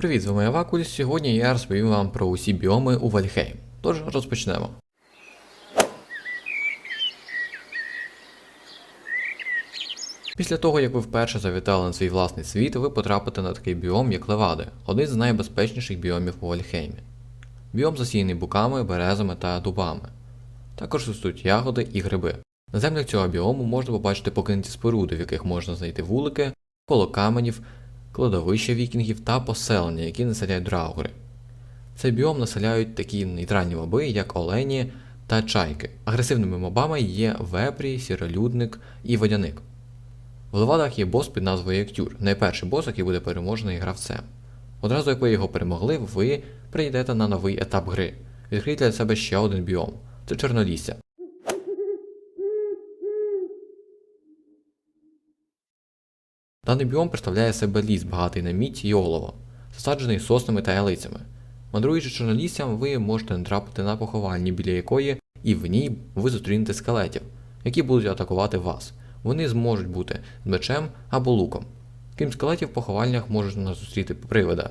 Привіт, з вами Авакуль. Сьогодні я розповім вам про усі біоми у Вальхейм. Тож розпочнемо. Після того, як ви вперше завітали на свій власний світ, ви потрапите на такий біом, як Левади, один з найбезпечніших біомів у Вальхеймі. Біом засіяний буками, березами та дубами. Також ростуть ягоди і гриби. На землях цього біому можна побачити покинуті споруди, в яких можна знайти вулики, коло каменів, кладовища вікінгів та поселення, які населяють драугри. Цей біом населяють такі нейтральні моби, як олені та чайки. Агресивними мобами є вепрі, сіролюдник і водяник. В левадах є бос під назвою Ектюр, найперший бос, який буде переможений гравцем. Одразу як ви його перемогли, ви прийдете на новий етап гри. Відкрийте для себе ще один біом це Чорнолісся. Даний біом представляє себе ліс, багатий на мідь і олово, засаджений соснами та ялицями. Мандруючи чорноліссям, ви можете натрапити на поховальні, біля якої і в ній ви зустрінете скелетів, які будуть атакувати вас. Вони зможуть бути з мечем або луком. Крім скелетів, в поховальнях можна зустріти привида.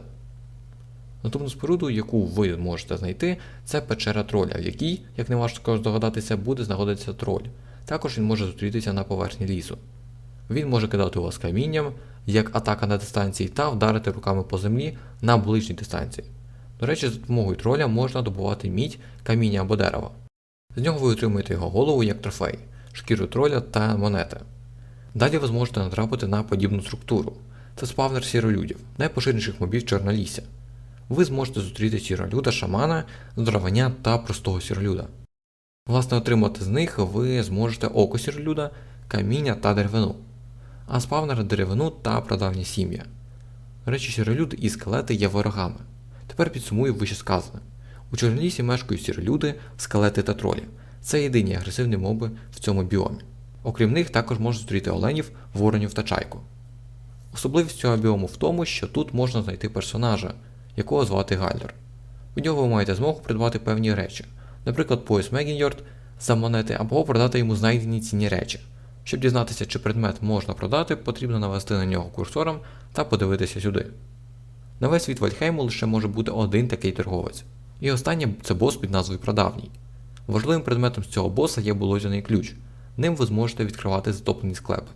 Наступну споруду, яку ви можете знайти, це печера троля, в якій, як не важко здогадатися, буде знаходитися троль. Також він може зустрітися на поверхні лісу. Він може кидати у вас камінням, як атака на дистанції, та вдарити руками по землі на ближній дистанції. До речі, за допомогою троля можна добувати мідь, каміння або дерево. З нього ви отримуєте його голову як трофей, шкіру троля та монети. Далі ви зможете натрапити на подібну структуру. Це спавнер сіролюдів, найпоширеніших мобів чорнолісся. Ви зможете зустріти сіролюда, шамана, здоровання та простого сіролюда. Власне, отримати з них ви зможете око сіролюда, каміння та деревину, а спавнер деревину та прадавні сім'я. Речі, сіролюд і скелети є ворогами. Тепер підсумую вище сказане. У Чорнолісі мешкають сіролюди, скелети та тролі. Це єдині агресивні моби в цьому біомі. Окрім них, також можна зустріти оленів, воронів та чайку. Особливість цього біому в тому, що тут можна знайти персонажа, якого звати Гальдер. У нього ви маєте змогу придбати певні речі, наприклад, пояс Мегіньорд за монети або продати йому знайдені цінні речі. Щоб дізнатися, чи предмет можна продати, потрібно навести на нього курсором та подивитися сюди. На весь світ Вальхейму лише може бути один такий торговець. І останнє це бос під назвою Прадавній. Важливим предметом з цього боса є болозяний ключ. Ним ви зможете відкривати затоплені склепи.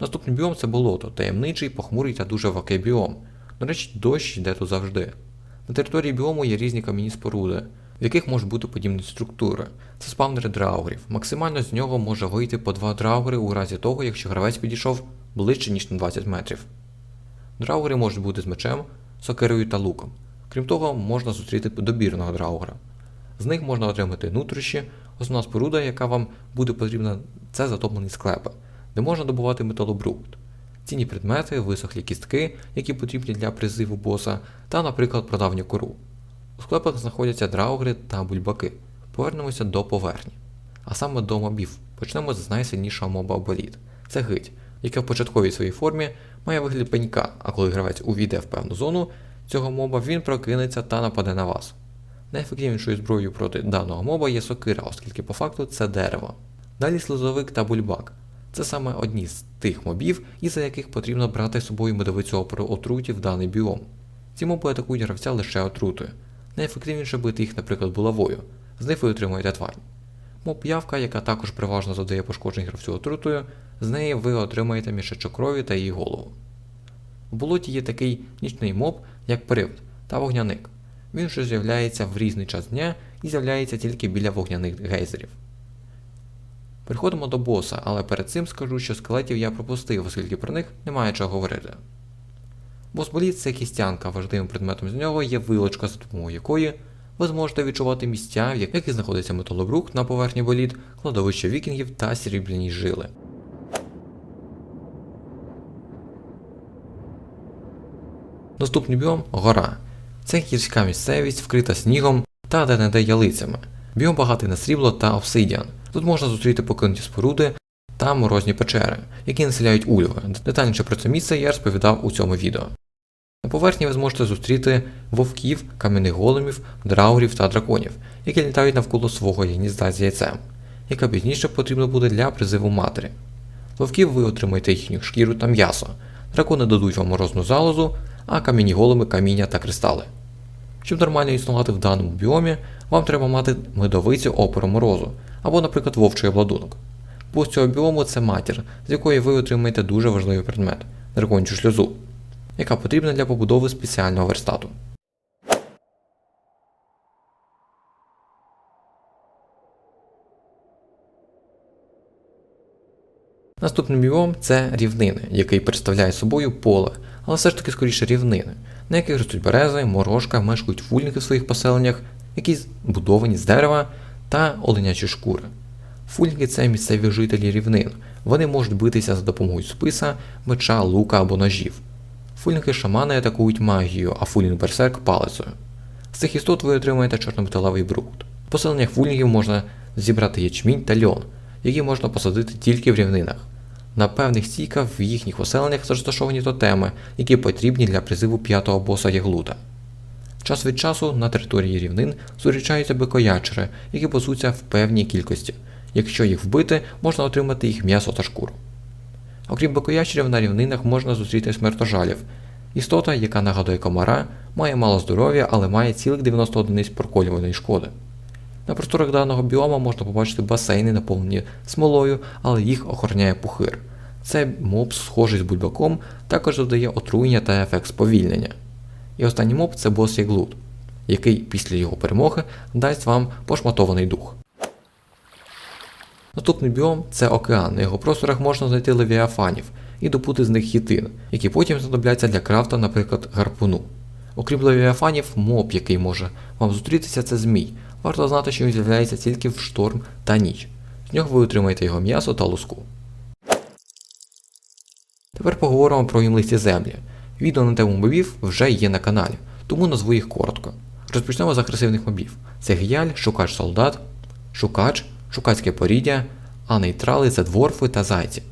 Наступний біом це болото, таємничий, похмурий та дуже вакий біом. До речі, дощ йде тут завжди. На території біому є різні кам'яні споруди, в яких можуть бути подібні структури. Це спавнери драугрів. Максимально з нього може вийти по два драугри у разі того, якщо гравець підійшов ближче, ніж на 20 метрів. Драугри можуть бути з мечем, сокирою та луком. Крім того, можна зустріти добірного драугра. З них можна отримати нутрощі, основна споруда, яка вам буде потрібна, це затоплені склепи, де можна добувати металобрухт. Цінні предмети, висохлі кістки, які потрібні для призиву боса, та, наприклад, прадавню кору. У склепах знаходяться драугри та бульбаки. Повернемося до поверхні. А саме до мобів. Почнемо з найсильнішого моба боліт. Це гить, яка в початковій своїй формі має вигляд пенька, а коли гравець увійде в певну зону цього моба, він прокинеться та нападе на вас. Найефективнішою зброєю проти даного моба є сокира, оскільки по факту це дерево. Далі слизовик та бульбак. Це саме одні з тих мобів, із-за яких потрібно брати з собою медовицю про отруті в даний біом. Ці моби атакують гравця лише отрутою. Найефективніше бити їх, наприклад, булавою, з них ви отримуєте твань. Моб явка, яка також переважно завдає пошкоджень гравцю отрутою, з неї ви отримаєте мішечок крові та її голову. В болоті є такий нічний моб, як привид та вогняник. Він вже з'являється в різний час дня і з'являється тільки біля вогняних гейзерів. Переходимо до боса, але перед цим скажу, що скелетів я пропустив, оскільки про них немає чого говорити. Бос боліт це кістянка, важливим предметом з нього є вилочка, за допомогою якої ви зможете відчувати місця, в яких знаходиться металобрух на поверхні боліт, кладовище вікінгів та срібляні жили. Наступний біом гора. Це гірська місцевість, вкрита снігом та де-не-де ялицями. Біом багатий на срібло та обсидіан. Тут можна зустріти покинуті споруди та морозні печери, які населяють ульви. Детальніше про це місце я розповідав у цьому відео. На поверхні ви зможете зустріти вовків, кам'яних големів, драугрів та драконів, які літають навколо свого гнізда з яйцем. яка пізніше потрібна буде для призиву матері. Вовків ви отримаєте їхню шкіру та м'ясо, дракони дадуть вам морозну залозу, а кам'яні голими каміння та кристали. Щоб нормально існувати в даному біомі, вам треба мати медовицю опору морозу, або, наприклад, вовчий обладунок. З цього біому це матір, з якої ви отримаєте дуже важливий предмет дракончу шлюзу, яка потрібна для побудови спеціального верстату. Наступний біом це рівнини, який представляє собою поле, але все ж таки скоріше рівнини, на яких ростуть берези, морожка, мешкають фульники в своїх поселеннях, які збудовані з дерева та оленячі шкури. Фульники це місцеві жителі рівнин. Вони можуть битися за допомогою списа, меча, лука або ножів. Фульники шамани атакують магією, а фулінг берсерк палицею. З цих істот ви отримаєте чорнометалевий брухт. Поселеннях фульнгів можна зібрати ячмінь та льон, які можна посадити тільки в рівнинах. На певних стійках в їхніх поселеннях розташовані тотеми, які потрібні для призиву п'ятого боса Яглута. Час від часу на території рівнин зустрічаються бикоячери, які пасуться в певній кількості. Якщо їх вбити, можна отримати їх м'ясо та шкуру. Окрім бикоячерів, на рівнинах можна зустріти смертожалів. Істота, яка нагадує комара, має мало здоров'я, але має цілих 90 одиниць проколюваної шкоди. На просторах даного біома можна побачити басейни, наповнені смолою, але їх охороняє пухир. Це моб, схожий з бульбаком, також додає отруєння та ефект сповільнення. І останній моб це бос Яглут, який після його перемоги дасть вам пошматований дух. Наступний біом це океан. На його просторах можна знайти левіафанів і добути з них хітин, які потім знадобляться для крафта, наприклад, гарпуну. Окрім левіафанів, моб, який може вам зустрітися, це змій. Варто знати, що він з'являється тільки в шторм та ніч. З нього ви отримаєте його м'ясо та луску. Тепер поговоримо про імлисті землі. Відео на тему мобів вже є на каналі, тому назву їх коротко. Розпочнемо з агресивних мобів. Це гіяль, шукач солдат, шукач, шукацьке поріддя, а нейтрали це дворфи та зайці.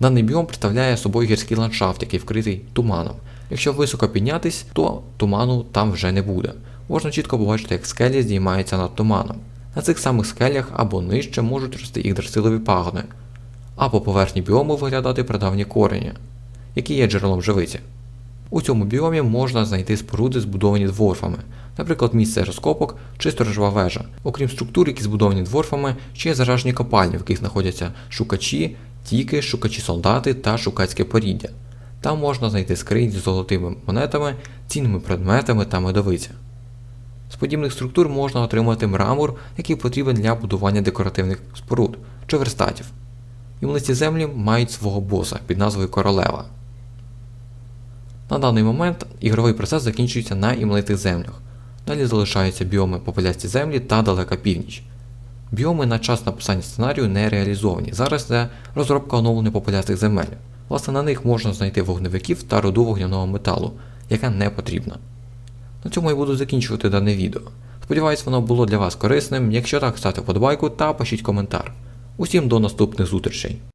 Даний біом представляє собою гірський ландшафт, який вкритий туманом. Якщо високо піднятись, то туману там вже не буде. Можна чітко побачити, як скелі здіймаються над туманом. На цих самих скелях або нижче можуть рости ігдрасилові пагони, а по поверхні біому виглядати прадавні корені, які є джерелом живиці. У цьому біомі можна знайти споруди, збудовані дворфами, наприклад, місце розкопок чи сторожова вежа. Окрім структур, які збудовані дворфами, ще є заражені копальні, в яких знаходяться шукачі, тіки, шукачі-солдати та шукацьке поріддя. Там можна знайти скринь з золотими монетами, цінними предметами та медовиця. З подібних структур можна отримати мрамор, який потрібен для будування декоративних споруд чи верстатів. Імлисті землі мають свого боса під назвою Королева. На даний момент ігровий процес закінчується на імлитих землях. Далі залишаються біоми попелясті землі та далека північ. Біоми на час написання сценарію не реалізовані. Зараз це розробка оновлених попелястих земель. Власне, на них можна знайти вогневиків та руду вогняного металу, яка не потрібна. На цьому я буду закінчувати дане відео. Сподіваюсь, воно було для вас корисним. Якщо так, ставте вподобайку та пишіть коментар. Усім до наступних зустрічей!